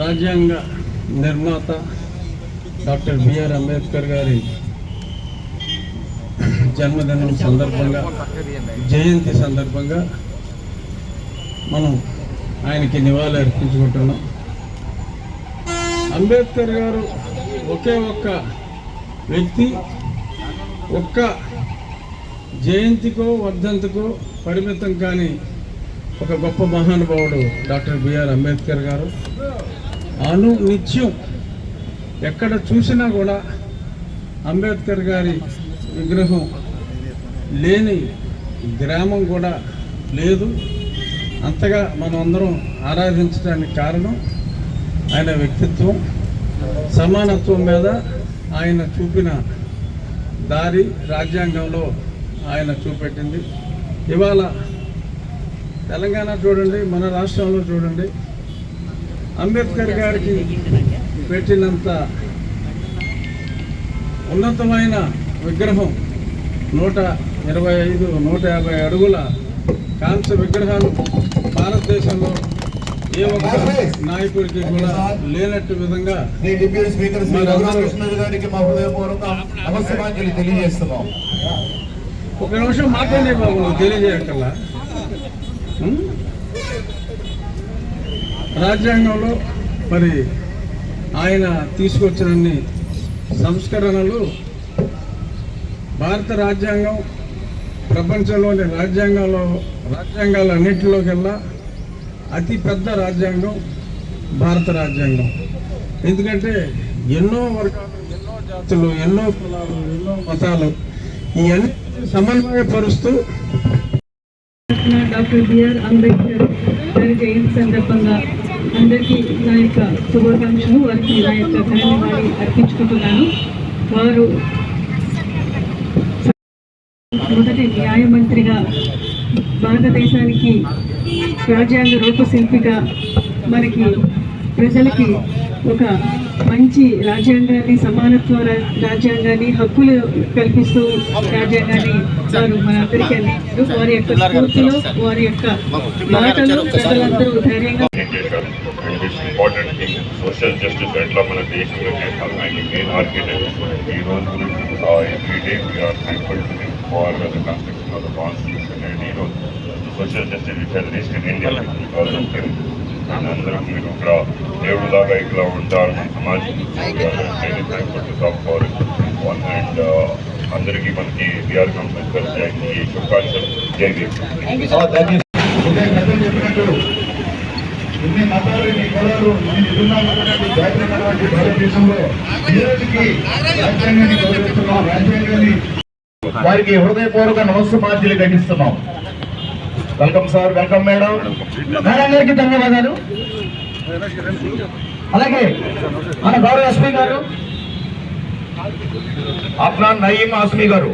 రాజ్యాంగ నిర్మాత doctor BR Ambedkar గారి జన్మదినం సందర్భంగా జయంతి సందర్భంగా మనం ఆయనకి నివాళి అర్పించుకుంటున్నాం. అంబేద్కర్ గారు ఒకే ఒక్క వ్యక్తి ఒక్క జయంతికో వర్ధంతికో పరిమితం కాని ఒక గొప్ప మహానుభావుడు డాక్టర్ బిఆర్ అంబేద్కర్ గారు. అనునిత్యం. ఎక్కడ చూసినా కూడా అంబేద్కర్ గారి విగ్రహం లేని గ్రామం కూడా లేదు. అంతగా మనం అందరం ఆరాధించడానికి కారణం ఆయన వ్యక్తిత్వం. సమానత్వం మీద ఆయన చూపిన దారి రాజ్యాంగంలో ఆయన చూపెట్టింది. ఇవాళ తెలంగాణ చూడండి మన రాష్ట్రంలో చూడండి అంబేద్కర్ గారికి పెట్టినంత ఉన్నతమైన విగ్రహం నూట ఇరవై ఐదు నూట యాభై అడుగుల కాంస్య విగ్రహాలు భారతదేశంలో ఏ ఒక్క నాయకుడికి కూడా లేనట్టు విధంగా ఒక నిమిషం మాట్లాడే బాబు తెలియజేయక్కల్లా? రాజ్యాంగంలో మరి ఆయన తీసుకొచ్చినన్ని సంస్కరణలు భారత రాజ్యాంగం ప్రపంచంలోని రాజ్యాంగంలో రాజ్యాంగాలన్నింటిలోకెల్లా అతి పెద్ద రాజ్యాంగం భారత రాజ్యాంగం. ఎందుకంటే ఎన్నో వర్గాలు ఎన్నో జాతులు ఎన్నో కులాలు ఎన్నో మతాలు ఇవన్నీ సమన్వయపరుస్తూ డాక్టర్ బిఆర్ అంబేద్కర్ గారి జయంతి సందర్భంగా అందరికీ నా యొక్క శుభాకాంక్షలు. వారికి నా యొక్క ధన్యవాదాలు అర్పించుకుంటున్నాను. వారు మొదటి న్యాయమంత్రిగా భారతదేశానికి రాజ్యాంగ రూపశిల్పిగా మనకి ప్రజలకి ఒక మంచి రాజ్యాంగాన్ని సమానత్వ రాజ్యాంగాన్ని హక్కులు కల్పిస్తూ రాజ్యాంగాన్ని వారు మనందరికీ అందించారు. వారి యొక్క స్ఫూర్తిలో వారి యొక్క మాటలు ప్రజలందరూ ధైర్యంగా చేశారు and this important thing social justice ఎట్లా మన దేశంలో చేస్తాం ఆయన మెయిన్ ఆర్కిటెక్ట్ ఈ రోజు every day we are thankful to for the construction of the constitution and ఈ రోజు social justice which he's rest in India because of him and అందరూ మీరు ఇక్కడ దేవుడు లాగా ఇక్కడ ఉంటారు మన సమాజం very thankful to talk for and అందరికీ మనకి బీఆర్ అంబేద్కర్ జయంతి శుభాకాంక్షలు జై భీమ్ ఇన్ని మతాలు ఇన్ని కులాలు ఇన్ని విభిన్నాలైనటువంటి జాతీయ భారతదేశంలో ఈ రోజుకి రాజ్యాంగాన్ని గౌరవిస్తున్నాం రాజ్యాంగాన్ని వారికి హృదయపూర్వక నమస్సుమార్జీలు ఘటిస్తున్నాం. Welcome sir welcome madam. Madam గారికి ధన్యవాదాలు. అలాగే మన గౌరవ ఎస్పీ గారు అప్నా నయీం ఆస్మీ గారు.